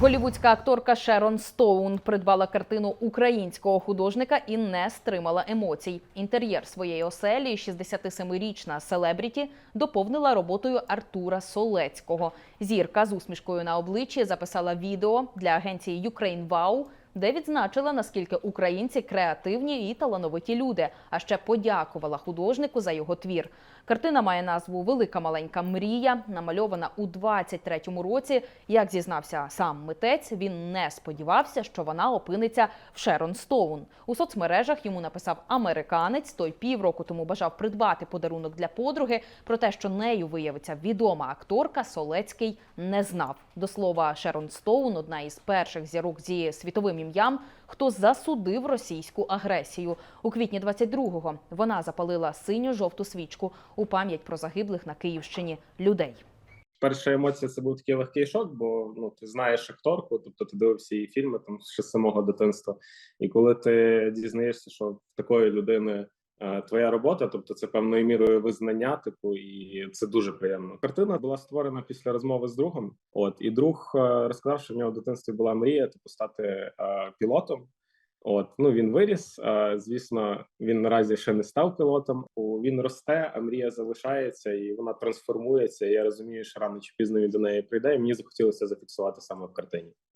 Голівудська акторка Шерон Стоун придбала картину українського художника і не стримала емоцій. Інтер'єр своєї оселі 67-річна селебріті доповнила роботою Артура Солецького. Зірка з усмішкою на обличчі записала відео для агенції Ukraine Wow, де відзначила, наскільки українці креативні і талановиті люди, а ще подякувала художнику за його твір. Картина має назву Велика маленька мрія, намальована у 23-му році. Як зізнався сам митець, він не сподівався, що вона опиниться в Шерон Стоун. У соцмережах йому написав американець. Той півроку тому бажав придбати подарунок для подруги. Про те, що нею виявиться відома акторка, Солецький не знав. До слова, Шерон Стоун одна із перших зірок зі світовим ім'ям, хто засудив російську агресію. У квітні 22-го вона запалила синю-жовту свічку у пам'ять про загиблих на Київщині людей. Перша емоція це був такий легкий шок, бо ну ти знаєш акторку, тобто ти дивився її фільми там ще з самого дитинства. І коли ти дізнаєшся, що такої людини твоя робота, тобто це певною мірою визнання, типу, і це дуже приємно. Картина була створена після розмови з другом. От і друг е, розказав, що в нього в дитинстві була мрія, типу, стати е, пілотом. От ну він виріс. е, Звісно, він наразі ще не став пілотом. Він росте, а мрія залишається і вона трансформується. І я розумію, що рано чи пізно він до неї прийде. І мені захотілося зафіксувати саме в картині.